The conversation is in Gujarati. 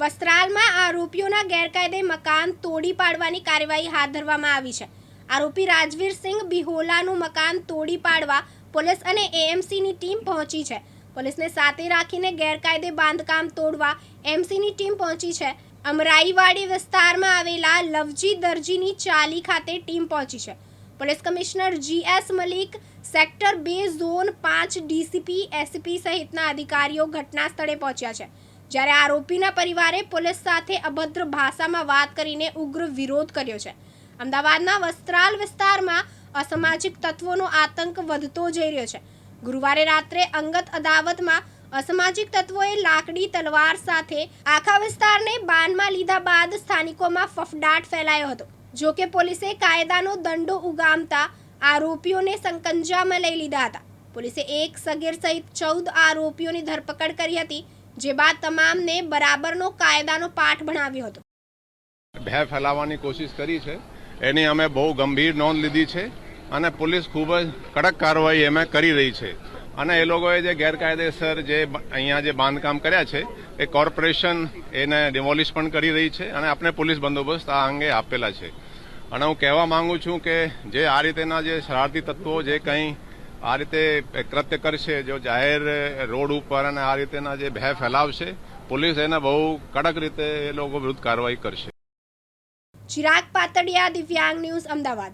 વસ્ત્રાલમાં આરોપીઓના ગેરકાયદે મકાન તોડી પાડવાની કાર્યવાહી હાથ ધરવામાં આવી છે. આરોપી રાજવીરસિંહ બિહોલાનું મકાન તોડી પાડવા પોલીસ અને એએમસીની ટીમ પહોંચી છે. પોલીસને સાથે રાખીને ગેરકાયદે બાંધકામ તોડવા એમસીની ટીમ પહોંચી છે. અમરાઈવાડી વિસ્તારમાં આવેલા લવજી દરજીની ચાલી ખાતે ટીમ પહોંચી છે. Police commissioner GS Malik, sector બે ઝોન પાંચ ડીસીપી, એસપી સહિતના અધિકારીઓ ઘટના સ્થળે પહોંચ્યા છે. જ્યારે આરોપીના પરિવારે પોલીસ સાથે અભદ્ર ભાષામાં વાત કરીને ઉગ્ર વિરોધ કર્યો છે. અમદાવાદના વસ્ત્રાલ વિસ્તારમાં અસામાજિક તત્વોનો આતંક વધતો જઈ રહ્યો છે. ગુરુવારે રાત્રે અંગત અદાવતમાં અસામાજિક તત્વોએ લાકડી, તલવાર સાથે આખા વિસ્તારને બાનમાં લીધા બાદ સ્થાનિકોમાં ફફડાટ ફેલાયો હતો. જો કે પોલીસે કાયદાનો દંડો ઉગામતા આરોપીઓને સંકંજામાં લઈ લીધા હતા. પોલીસે એક સગીર સહિત ચૌદ આરોપીઓની ધરપકડ કરી હતી. જે બાદ તમામને બરાબરનો કાયદાનો પાઠ ભણાવ્યો હતો. ભય ફેલાવવાની કોશિશ કરી છે. એની અમે બહુ ગંભીર નોંધ લીધી છે અને પોલીસ ખૂબ જ કડક કાર્યવાહી એમાં કરી રહી છે. અને એ લોકોએ જે ગેરકાયદેસર જે અહીંયા જે બાંધકામ કર્યા છે, એ કોર્પોરેશન એને ડિમોલિશ પણ કરી રહી છે અને આપણે પોલીસ બંદોબસ્ત આ અંગે આપેલા છે. અને હું કહેવા માંગુ છું કે જે આ રીતેના જે શરારતી તત્વો જે કંઈ આ રીતે કૃત્ય કરશે, જો જાહેર રોડ ઉપર અને આ રીતેના જે ભય ફેલાવશે, પોલીસ એને બહુ કડક રીતે એ લોકો વિરુદ્ધ કાર્યવાહી કરશે. ચિરાગ પાતડિયા દિવ્યાંગ ન્યૂઝ, અમદાવાદ.